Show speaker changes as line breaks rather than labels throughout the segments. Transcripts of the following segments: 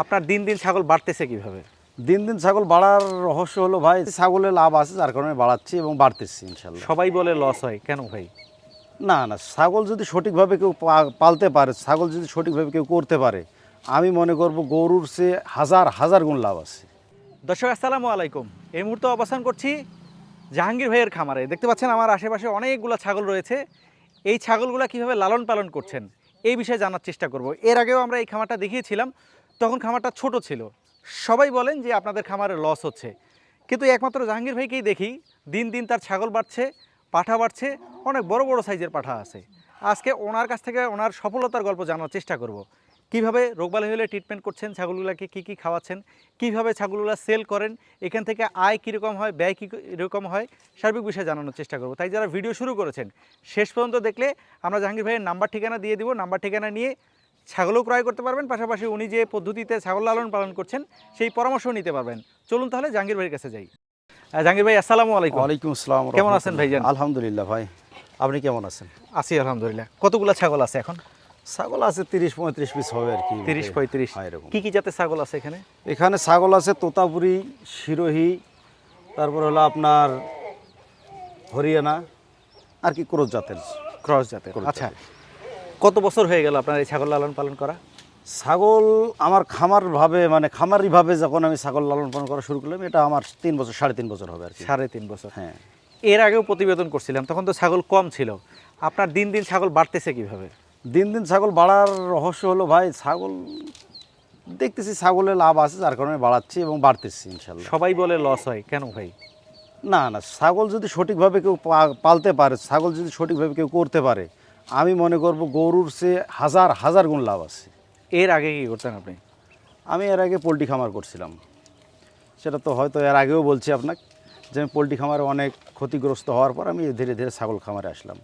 আপনার দিন দিন ছাগল বাড়তেছে কীভাবে?
দিন দিন ছাগল বাড়ার রহস্য হলো ভাই ছাগলের লাভ আছে যার কারণে বাড়াচ্ছি এবং বাড়তেছি ইনশাল্লাহ।
সবাই বলে লস হয় কেন ভাই?
না না ছাগল যদি সঠিকভাবে কেউ পালতে পারে ছাগল যদি সঠিকভাবে কেউ করতে পারে আমি মনে করব গরুর সে হাজার হাজার গুণ লাভ আছে।
দর্শক আসসালামু আলাইকুম। এই মুহূর্তে অবস্থান করছি জাহাঙ্গীর ভাইয়ের খামারে। দেখতে পাচ্ছেন আমার আশেপাশে অনেকগুলো ছাগল রয়েছে। এই ছাগলগুলো কীভাবে লালন পালন করছেন এই বিষয়ে জানার চেষ্টা করব। এর আগেও আমরা এই খামারটা দেখিয়েছিলাম। তখন খামারটা ছোট ছিল। সবাই বলেন যে আপনাদের খামারে লস হচ্ছে। কিন্তু একমাত্র জাহাঙ্গীর ভাইকেই দেখি, দিন দিন তার ছাগল বাড়ছে, পাঠা বাড়ছে, অনেক বড় বড় সাইজের পাঠা আছে। আজকে ওনার কাছ থেকে ওনার সফলতার গল্প জানার চেষ্টা করব। কীভাবে রোগবালাই হলে ট্রিটমেন্ট করছেন, ছাগলগুলোকে কী কী খাওয়াচ্ছেন, কীভাবে ছাগলগুলো সেল করেন, এখান থেকে আয় কীরকম হয়, ব্যয় কী রকম হয়, সার্বিক বিষয়ে জানানোর চেষ্টা করব। তাই যারা ভিডিও শুরু করেছেন, শেষ পর্যন্ত দেখলে আমরা জাহাঙ্গীর ভাইয়ের নাম্বার ঠিকানা দিয়ে দিব। নাম্বার ঠিকানা নিয়ে ছাগলও ক্রয় করতে পারবেন পাশাপাশি উনি যে পদ্ধতিতে ছাগল লালন পালন করছেন সেই পরামর্শও নিতে পারবেন। চলুন তাহলে জাহাঙ্গীর ভাইয়ের কাছে যাই। জাহাঙ্গীর ভাই আসসালামু আলাইকুম।
ওয়ালাইকুম আসসালাম
কেমন আছেন ভাইজান?
আলহামদুলিল্লাহ ভাই আপনি কেমন আছেন?
আছি আলহামদুলিল্লাহ। কতগুলো ছাগল আছে এখন?
ছাগল আছে তিরিশ পঁয়ত্রিশ পিস হবে আর কি।
তিরিশ পঁয়ত্রিশ।
হ্যাঁ, এরকম।
কি কি জাতের ছাগল আছে এখানে?
এখানে ছাগল আছে তোতাপুরি শিরোহি তারপর হলো আপনার হরিয়ানা আর কি ক্রস জাতের।
ক্রস জাতের। আচ্ছা কত বছর হয়ে গেল আপনার এই ছাগল লালন পালন করা?
ছাগল আমার খামার ভাবে মানে খামারি ভাবে যখন আমি ছাগল লালন পালন করা শুরু করলাম এটা আমার তিন বছর সাড়ে তিন বছর হবে আর
সাড়ে তিন বছর।
হ্যাঁ।
এর আগেও প্রতিবেদন করছিলাম তখন তো ছাগল কম ছিল। আপনার দিন দিন ছাগল বাড়তেছে কীভাবে?
দিন দিন ছাগল বাড়ার রহস্য হলো ভাই ছাগল দেখতেছি ছাগলের লাভ আছে যার কারণে বাড়াচ্ছি এবং বাড়তেছি ইনশাল্লাহ
সবাই বলে লস হয় কেন ভাই?
না না ছাগল যদি সঠিকভাবে কেউ পালতে পারে ছাগল যদি সঠিকভাবে কেউ করতে পারে আমি মনে করব গরুর সে হাজার হাজার গুণ লাভ আছে।
এর আগে কি করতেন আপনি?
আমি এর আগে পোলট্রি খামার করছিলাম। সেটা তো হয়তো এর আগেও বলছি আপনাকে যে আমি পোলট্রি খামারে অনেক ক্ষতিগ্রস্ত হওয়ার পর আমি ধীরে ধীরে ছাগল খামারে আসলাম।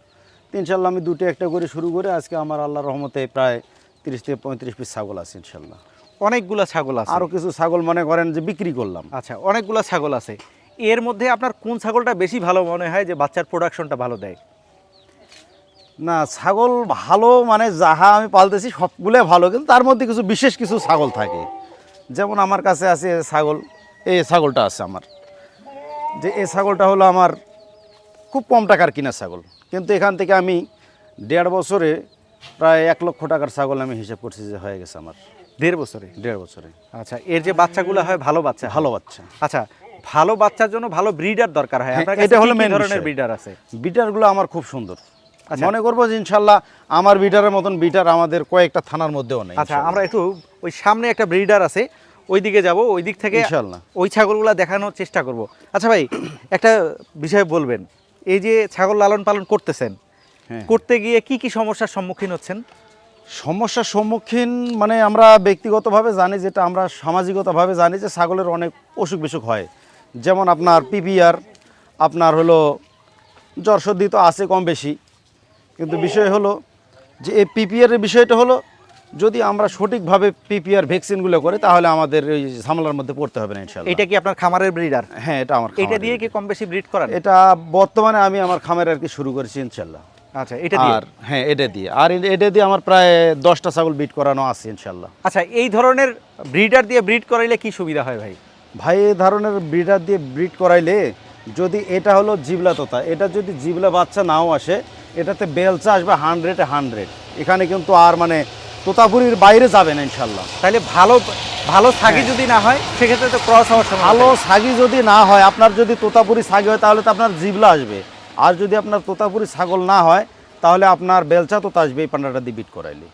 ইনশাল্লাহ আমি দুটো একটা করে শুরু করে আজকে আমার আল্লাহ রহমতে প্রায় তিরিশ থেকে পঁয়ত্রিশ পিস ছাগল আছে ইনশাল্লাহ
অনেকগুলা ছাগল আছে।
আরও কিছু ছাগল মনে করেন যে বিক্রি করলাম।
আচ্ছা অনেকগুলা ছাগল আছে। এর মধ্যে আপনার কোন ছাগলটা বেশি ভালো মনে হয় যে বাচ্চার প্রোডাকশনটা ভালো দেয়?
না ছাগল ভালো মানে যাহা আমি পালতেছি সবগুলোই ভালো কিন্তু তার মধ্যে কিছু বিশেষ কিছু ছাগল থাকে। যেমন আমার কাছে আছে ছাগল এই ছাগলটা আছে আমার। যে এই ছাগলটা হলো আমার খুব কম টাকার কিনা ছাগল। কিন্তু এখান থেকে আমি দেড় বছরে প্রায় এক লক্ষ টাকার ছাগল আমি হিসাব করছি যে হয়ে গেছে আমার।
দেড় বছরে?
দেড় বছরে।
আচ্ছা এর যে বাচ্চাগুলো হয় ভালো বাচ্চা?
ভালো বাচ্চা।
আচ্ছা ভালো বাচ্চার জন্য ভালো ব্রিডার দরকার হয়।
হ্যাঁ, এটা
হলো মেন ধরনের ব্রিডার আছে?
ব্রিডারগুলো আমার খুব সুন্দর। মনে করব যে ইনশাল্লাহ আমার বিটারের মতন বিটার আমাদের কয়েকটা থানার মধ্যেও নেই
আচ্ছা আমরা একটু ওই সামনে একটা ব্রিডার আছে ওই দিকে যাব ওই দিক থেকে
ইনশাল্লাহ।
ওই ছাগলগুলো দেখানোর চেষ্টা করব। আচ্ছা ভাই একটা বিষয় বলবেন এই যে ছাগল লালন পালন করতেছেন
হ্যাঁ।
করতে গিয়ে কি কি সমস্যার সম্মুখীন হচ্ছেন?
সমস্যার সম্মুখীন মানে আমরা ব্যক্তিগতভাবে জানি যেটা আমরা সামাজিকতাভাবে জানি যে ছাগলের অনেক অসুখ বিসুখ হয়। যেমন আপনার পিপিআর আপনার হলো জ্বর সর্দি তো আছে কম বেশি কিন্তু বিষয় হলো যে এই পিপিআরের বিষয়টা হলো যদি আমরা সঠিকভাবে পিপিআর ভ্যাকসিনগুলো করি তাহলে আমাদের এই ঝামেলার মধ্যে পড়তে হবে না ইনশাল্লাহ
এটা কি আপনার খামারের ব্রিডার
হ্যাঁ এটা আমার
এটা দিয়ে কি কম বেশি ব্রিড করান?
এটা বর্তমানে আমি আমার খামারে আর কি শুরু করেছি ইনশাল্লাহ
আচ্ছা এটা দিয়ে?
আর হ্যাঁ এটা দিয়ে। আর এটা দিয়ে আমার প্রায় দশটা ছাগল বিট করানো আছে ইনশাল্লাহ
আচ্ছা এই ধরনের ব্রিডার দিয়ে ব্রিড করাইলে কি সুবিধা হয় ভাই?
ভাই এই ধরনের ব্রিডার দিয়ে ব্রিড করাইলে যদি এটা হলো জিবলা তোতা এটা যদি জিবলা বাচ্চা নাও আসে এটাতে বেলচা আসবে হান্ড্রেডে হান্ড্রেড এখানে কিন্তু আর মানে তোতাপুরির বাইরে যাবে না ইনশাল্লাহ।
তাহলে ভালো ভালো থাকি
হ্যাঁ।
যদি না হয় সেক্ষেত্রে তো ক্রস হওয়ার সময়
ভালো ছাগি যদি না হয় আপনার যদি তোতাপুরি ছাগি হয় তাহলে তো আপনার জিবলা আসবে। আর যদি আপনার তোতাপুরি ছাগল না হয় তাহলে আপনার বেলচা তোতা আসবে এই পান্ডাটা দিয়ে বিট করাইলে।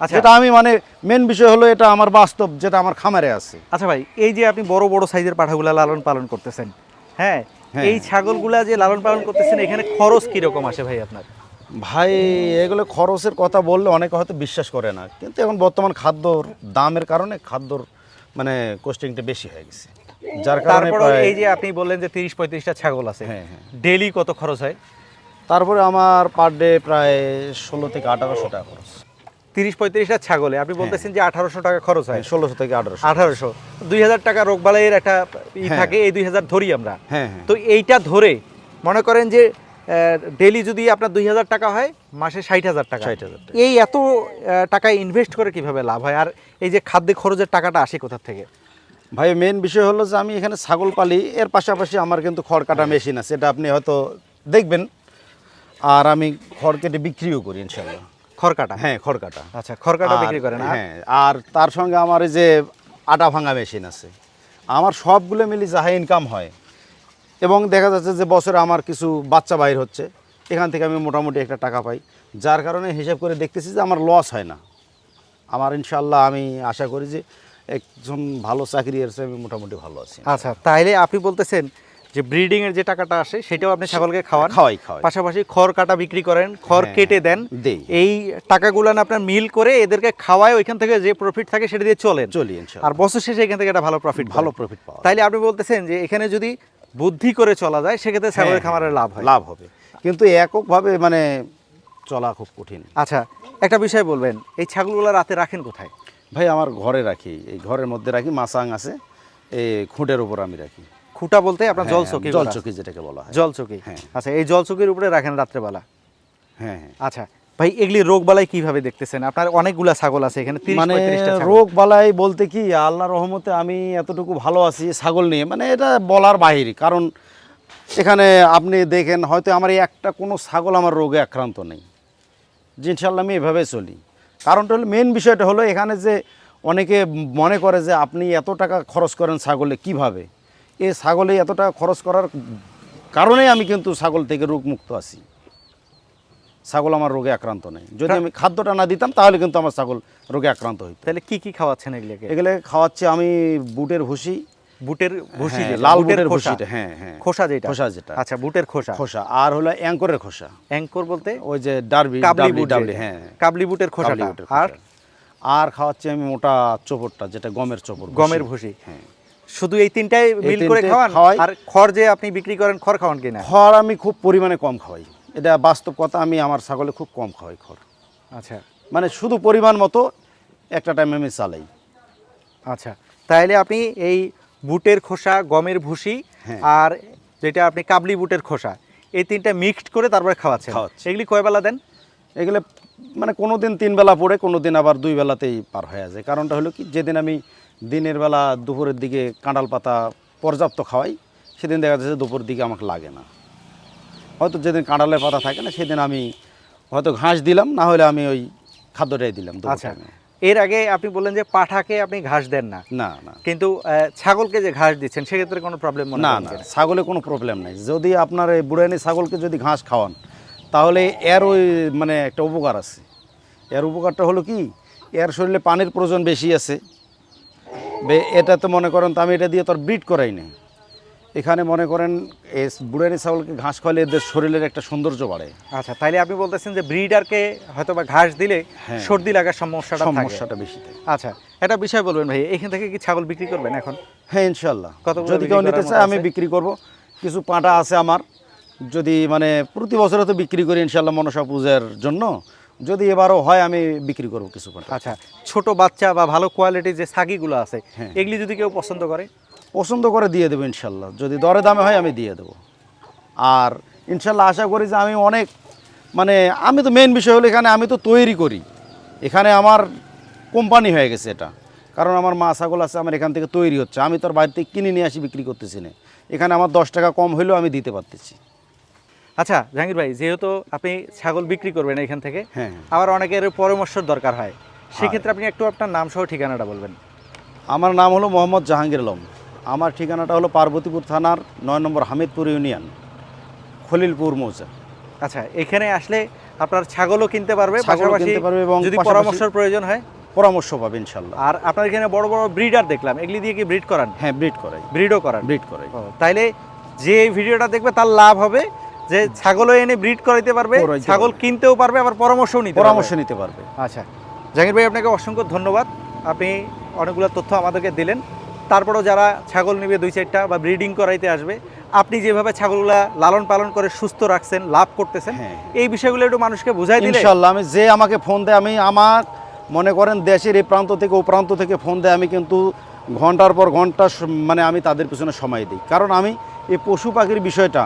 আচ্ছা।
এটা আমি মানে মেন বিষয় হলো এটা আমার বাস্তব যেটা আমার খামারে আছে।
আচ্ছা ভাই এই যে আপনি বড় বড় সাইজের পাঠাগুলা লালন পালন করতেছেন হ্যাঁ। এই ছাগলগুলা যে লালন পালন করতেছেন এখানে খরচ কীরকম আসে ভাই আপনার?
ভাই এগুলো খরচের কথা বললে অনেকে হয়তো বিশ্বাস করে না। কিন্তু এখন বর্তমান খাদ্যর দামের কারণে খাদ্যর মানে কোস্টিংটা বেশি হয়ে গেছে। যার কারণে
এই যে আপনি বললেন যে তিরিশ পঁয়ত্রিশটা ছাগল আছে
হ্যাঁ, হ্যাঁ।
ডেলি কত খরচ হয়?
তারপরে আমার পার ডে প্রায় ষোলো থেকে আঠারোশো টাকা খরচ।
তিরিশ পঁয়ত্রিশটা ছাগলে। আপনি বলতেছেন যে আঠারোশো টাকা খরচ হয়।
ষোলোশো থেকে আঠারোশো।
আঠারোশো। দুই হাজার টাকা রোগবালাইয়ের একটা ই
হ্যাঁ।
থাকে এই দুই হাজার ধরি আমরা।
হ্যাঁ হ্যাঁ।
তো এইটা ধরে মনে করেন যে ডেলি যদি আপনার দুই হাজার টাকা হয় মাসে ষাট হাজার টাকা।
60,000 টাকা।
এই এত টাকা ইনভেস্ট করে কীভাবে লাভ হয়? আর এই যে খাদ্য খরচের টাকাটা আসে কোথা থেকে?
ভাই মেন বিষয় হলো যে আমি এখানে ছাগল পালি। এর পাশাপাশি আমার কিন্তু খড় কাটা মেশিন আছে। এটা আপনি হয়তো দেখবেন। আর আমি খড় কেটে বিক্রিও করি ইনশাল্লাহ
খড় কাটা
হ্যাঁ খড়কাটা।
আচ্ছা
খড়কাটা
বিক্রি করেন।
হ্যাঁ আর তার সঙ্গে আমার এই যে আটা ভাঙা মেশিন আছে আমার সবগুলো মিলি যাহা ইনকাম হয়। এবং দেখা যাচ্ছে যে বছরে আমার কিছু বাচ্চা বাইর হচ্ছে এখান থেকে আমি মোটামুটি একটা টাকা পাই। যার কারণে হিসাব করে দেখতেছি যে আমার লস হয় না। আমার ইনশাল্লাহ আমি আশা করি যে একজন ভালো চাকরি এসে আমি মোটামুটি ভালো আছি।
আচ্ছা তাইলে আপনি বলতেছেন যে ব্রিডিং এর যে টাকাটা আসে সেটাও আপনি ছাগলকে খাওয়ান।
খাওয়াই খাওয়াই।
পাশাপাশি খড় কাটা বিক্রি করেন খড়
হ্যাঁ,
কেটে দেন। এই টাকাগুলো না আপনার মিল করে এদেরকে খাওয়ায় ওইখান থেকে যে প্রফিট থাকে সেটা দিয়ে চলেন।
চলি
আর বছর শেষে এখান থেকে একটা ভালো প্রফিট
ভালো প্রফিট পাওয়া
তাইলে আপনি বলতেছেন যে এখানে যদি বুদ্ধি করে চলা যায় সেক্ষেত্রে ছাগলের
হ্যাঁ,
খামারের লাভ হয়।
লাভ হবে। কিন্তু এককভাবে মানে চলা খুব কঠিন।
আচ্ছা একটা বিষয় বলবেন এই ছাগলগুলো রাতে রাখেন কোথায়?
ভাই আমার ঘরে রাখি। এই ঘরের মধ্যে রাখি মাসাং আছে এই খুঁটের উপর আমি রাখি।
খুঁটা বলতে আপনার জল
হ্যাঁ,
চকি
জল চকি যেটাকে বলা হয়।
জল চকি
হ্যাঁ।
আচ্ছা এই জল চকির উপরে রাখেন রাত্রেবেলা?
হ্যাঁ হ্যাঁ।
আচ্ছা ভাই এগুলি রোগ বালাই কীভাবে দেখতেছেন? আপনার অনেকগুলা ছাগল আছে এখানে
মানে রোগ বালাই বলতে কি আল্লাহ রহমতে আমি এতটুকু ভালো আছি ছাগল নিয়ে। মানে এটা বলার বাহিরে কারণ এখানে আপনি দেখেন হয়তো আমার এই একটা কোনো ছাগল আমার রোগে আক্রান্ত নেই। ইনশাল্লাহ আমি এভাবে চলি। কারণটা হলো মেন বিষয়টা হলো এখানে যে অনেকে মনে করে যে আপনি এত টাকা খরচ করেন ছাগলে কীভাবে? এই ছাগলে এত টাকা খরচ করার কারণেই আমি কিন্তু ছাগল থেকে রোগমুক্ত আছি। ছাগল আমার রোগে আক্রান্ত নেই। যদি আমি খাদ্যটা না দিতাম তাহলে কিন্তু আমার ছাগল রোগে আক্রান্ত হইতো।
তাহলে কি কি খাওয়াচ্ছেন এগুলোকে?
এগুলো খাওয়াচ্ছি আমি বুটের ভুসি।
বুটের ভুসি
হ্যাঁ, লাল
বুটের
ভুসিটা হ্যাঁ হ্যাঁ।
খোসা যেটা।
খোসা যেটা।
আচ্ছা বুটের খোসা।
খোসা। আর হলো অ্যাঙ্করের খোসা।
অ্যাঙ্কর বলতে?
ওই যে ডারবি
কাবলি বুট
ডাবলি হ্যাঁ।
কাবলি বুটের
বুটের
আর?
আর খাওয়াচ্ছি আমি মোটা চোপড়টা যেটা গমের চোপড়
গমের ভুসি।
হ্যাঁ।
শুধু এই তিনটাই মিল করে খাওয়ান। আর খড় যে আপনি বিক্রি করেন খড় খাওয়ান কিনা?
খড় আমি খুব পরিমাণে কম খাওয়াই। এটা বাস্তব কথা আমি আমার ছাগলে খুব কম খাওয়াই খড়।
আচ্ছা।
মানে শুধু পরিমাণ মতো একটা টাইম আমি চালাই।
আচ্ছা। তাহলে আপনি এই বুটের খোসা গমের ভুসি
হ্যাঁ।
আর যেটা আপনি কাবলি বুটের খোসা এই তিনটা মিক্সড করে তারপরে খাওয়াচ্ছেন।
খাওয়াচ্ছি।
এগুলি কয় বেলা দেন?
এগুলো মানে কোনো দিন তিন বেলা পড়ে কোনো দিন আবার দুই বেলাতেই পার হয়ে যায়। কারণটা হলো কি যেদিন আমি দিনের বেলা দুপুরের দিকে কাঁঠাল পাতা পর্যাপ্ত খাওয়াই সেদিন দেখা যাচ্ছে দুপুর দিকে আমাকে লাগে না। হয়তো যেদিন কাঁঠালের পাতা থাকে না সেদিন আমি হয়তো ঘাস দিলাম না হলে আমি ওই খাদ্যটাই দিলাম
আচ্ছা। এর আগে আপনি বললেন যে পাঠাকে আপনি ঘাস দেন না।
না না।
কিন্তু ছাগলকে যে ঘাস দিচ্ছেন সেক্ষেত্রে কোনো প্রবলেম
না না? ছাগলে কোনো প্রবলেম নাই। যদি আপনার এই বুড়ানি ছাগলকে যদি ঘাস খাওয়ান তাহলে এর ওই মানে একটা উপকার আছে। এর উপকারটা হলো কি? এর শরীরে পানির প্রয়োজন বেশি আছে। এটা তো মনে করেন তো আমি এটা দিয়ে তো আর ব্রিড করাই নাই। এখানে মনে করেন এই বুড়ানি ছাগলকে ঘাস খাওয়ালে এদের শরীরের একটা সৌন্দর্য বাড়ে।
আচ্ছা তাইলে আপনি বলতেছেন যে ব্রিডারকে হয়তো বা ঘাস দিলে
হ্যাঁ।
সর্দি লাগার সমস্যাটা
সমস্যাটা বেশি থাকে।
আচ্ছা একটা বিষয় বলবেন ভাই এখান থেকে কি ছাগল বিক্রি করবেন এখন?
হ্যাঁ ইনশাল্লাহ
কতগুলো
যদি কেউ নিতে চায় আমি বিক্রি করব। কিছু পাঁটা আছে আমার। যদি মানে প্রতি বছরে তো বিক্রি করি ইনশাল্লাহ মনসা পূজার জন্য। যদি এবারও হয় আমি বিক্রি করব কিছু
আচ্ছা ছোট বাচ্চা বা ভালো কোয়ালিটির যে সাগিগুলো আছে
হ্যাঁ।
এগুলি যদি কেউ পছন্দ করে?
পছন্দ করে দিয়ে দেবো ইনশাল্লাহ। যদি দরে দামে হয় আমি দিয়ে দেবো। আর ইনশাল্লাহ আশা করি যে আমি অনেক মানে আমি তো মেন বিষয় হলো এখানে আমি তো তৈরি করি। এখানে আমার কোম্পানি হয়ে গেছে এটা। কারণ আমার মা ছাগল আছে আমার এখান থেকে তৈরি হচ্ছে। আমি তো আর বাড়ি থেকে কিনে নিয়ে আসি বিক্রি করতেছি না। এখানে আমার দশ টাকা কম হলেও আমি দিতে পারতেছি।
আচ্ছা জাহাঙ্গীর ভাই যেহেতু আপনি ছাগল বিক্রি করবেন এখান থেকে
হ্যাঁ।
আবার অনেকের পরামর্শের দরকার হয়। সেক্ষেত্রে আপনি একটু আপনার নাম সহ ঠিকানাটা বলবেন।
আমার নাম হলো মোহাম্মদ জাহাঙ্গীর আলম। আমার ঠিকানাটা হলো পার্বতীপুর থানার নয় নম্বর হামিদপুর ইউনিয়ন খলিলপুর মৌজা।
আচ্ছা এখানে আসলে আপনার ছাগলও কিনতে পারবে পাশাপাশি
পারবে এবং
যদি পরামর্শের প্রয়োজন হয়।
পরামর্শ পাবে ইনশাল্লাহ
আর আপনার এখানে বড় বড় ব্রিডার দেখলাম এগুলি দিয়ে কি ব্রিড করান?
হ্যাঁ ব্রিড করাই।
ব্রিডও করান।
ব্রিড করাই।
তাইলে যে এই ভিডিওটা দেখবে তার লাভ হবে যে ছাগলও এনে ব্রিড করাইতে পারবে ছাগল কিনতেও পারবে আবার পরামর্শও নিতে
পরামর্শ নিতে পারবে।
আচ্ছা। জাহাঙ্গীর ভাই আপনাকে অসংখ্য ধন্যবাদ। আপনি অনেকগুলো তথ্য আমাদেরকে দিলেন। তারপরেও যারা ছাগল নেবে দুই চারটা বা ব্রিডিং করাইতে আসবে আপনি যেভাবে ছাগলগুলা লালন পালন করে সুস্থ রাখছেন লাভ করতেছেন
হ্যাঁ।
এই বিষয়গুলো একটু মানুষকে বুঝাই দিলে
ইনশাল্লাহ আমি যে আমাকে ফোন দেয় আমি আমার মনে করেন দেশের এই প্রান্ত থেকে ও প্রান্ত থেকে ফোন দেয় আমি কিন্তু ঘণ্টার পর ঘণ্টা মানে আমি তাদের পিছনে সময় দিই। কারণ আমি এই পশু পাখির বিষয়টা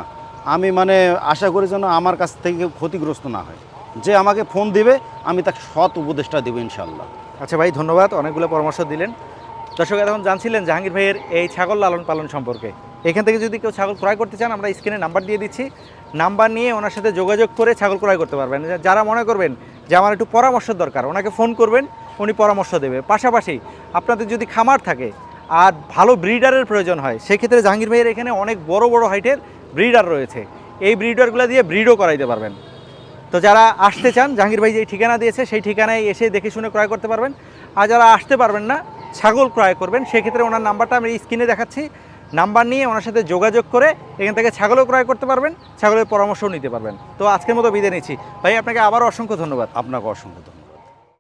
আমি মানে আশা করি যেন আমার কাছ থেকে ক্ষতিগ্রস্ত না হয়। যে আমাকে ফোন দিবে, আমি তাকে সৎ উপদেশটা দেবো ইনশাল্লাহ
আচ্ছা ভাই, ধন্যবাদ, অনেকগুলো পরামর্শ দিলেন। দর্শক, এখন জানছিলেন জাহাঙ্গীর ভাইয়ের এই ছাগল লালন পালন সম্পর্কে। এখান থেকে যদি কেউ ছাগল ক্রয় করতে চান, আমরা স্ক্রিনে নাম্বার দিয়ে দিচ্ছি। নাম্বার নিয়ে ওনার সাথে যোগাযোগ করে ছাগল ক্রয় করতে পারবেন। যারা মনে করবেন যে আমার একটু পরামর্শের দরকার, ওনাকে ফোন করবেন, উনি পরামর্শ দেবে। পাশাপাশি আপনাদের যদি খামার থাকে আর ভালো ব্রিডারের প্রয়োজন হয়, সেক্ষেত্রে জাহাঙ্গীর ভাইয়ের এখানে অনেক বড় বড় হাইটের ব্রিডার রয়েছে। এই ব্রিডারগুলো দিয়ে ব্রিডও করাইতে পারবেন। তো যারা আসতে চান, জাহাঙ্গীর ভাই যে ঠিকানা দিয়েছে, সেই ঠিকানায় এসে দেখে শুনে ক্রয় করতে পারবেন। আর যারা আসতে পারবেন না, ছাগল ক্রয় করবেন, সেক্ষেত্রে ওনার নাম্বারটা আমি স্ক্রিনে দেখাচ্ছি। নাম্বার নিয়ে ওনার সাথে যোগাযোগ করে এখান থেকে ছাগলও ক্রয় করতে পারবেন, ছাগলের পরামর্শও নিতে পারবেন। তো আজকের মতো বিদায় নিচ্ছি। ভাই, আপনাকে আবারও অসংখ্য ধন্যবাদ।
আপনাকে অসংখ্য ধন্যবাদ।